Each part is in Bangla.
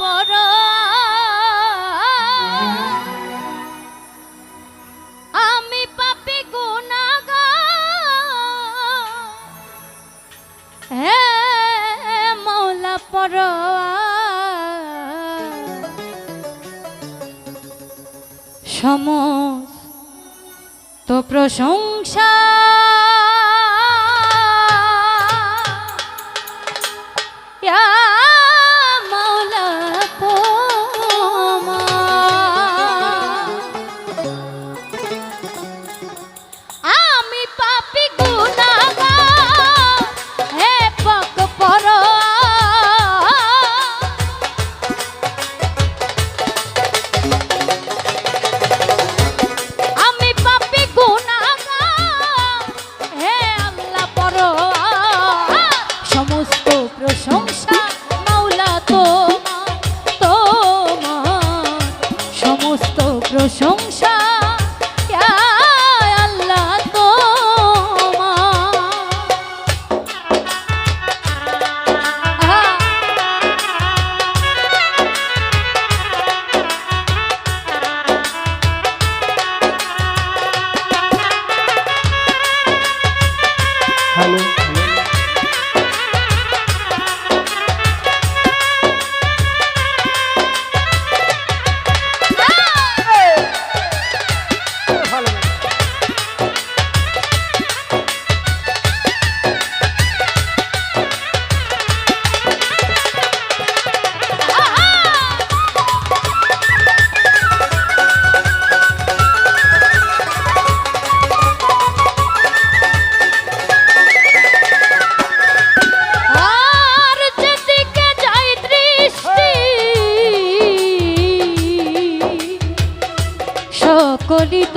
পর। আমি পাপি হে মৌলা পর। সম তো প্রশংসা 这雄心 কলিত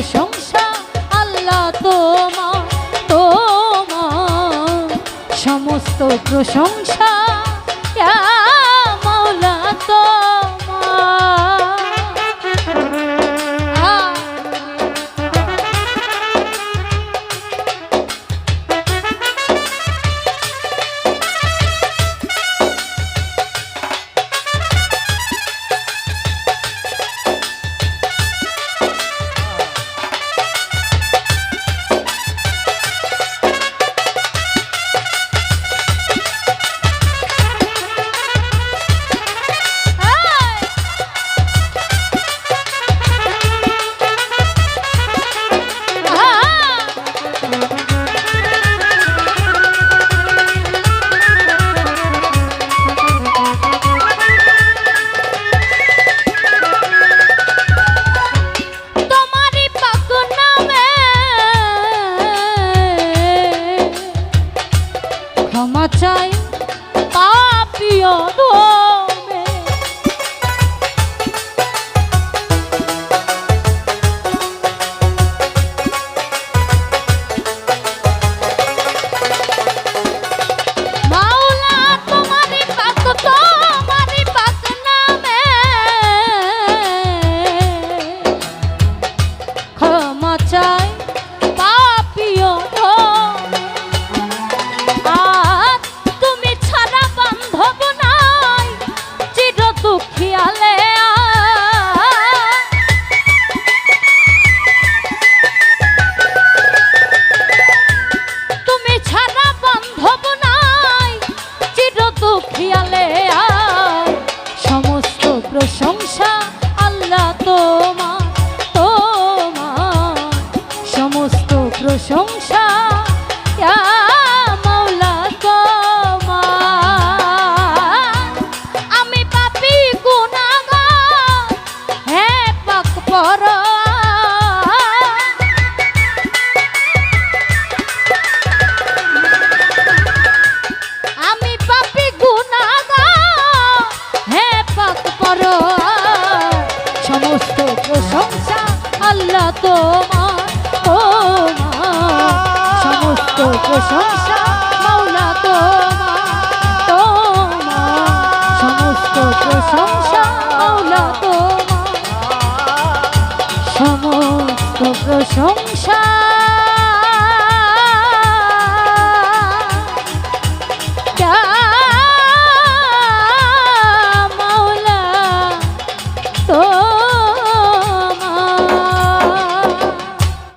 প্রশংসা আল্লাহ তোমা তোমা। সমস্ত প্রশংসা time. প্রশংসা প্রশংসা মাওলা তোমা তোমা সমস্ত প্রশংসা মাওলা তোমা সমস্ত প্রশংসা।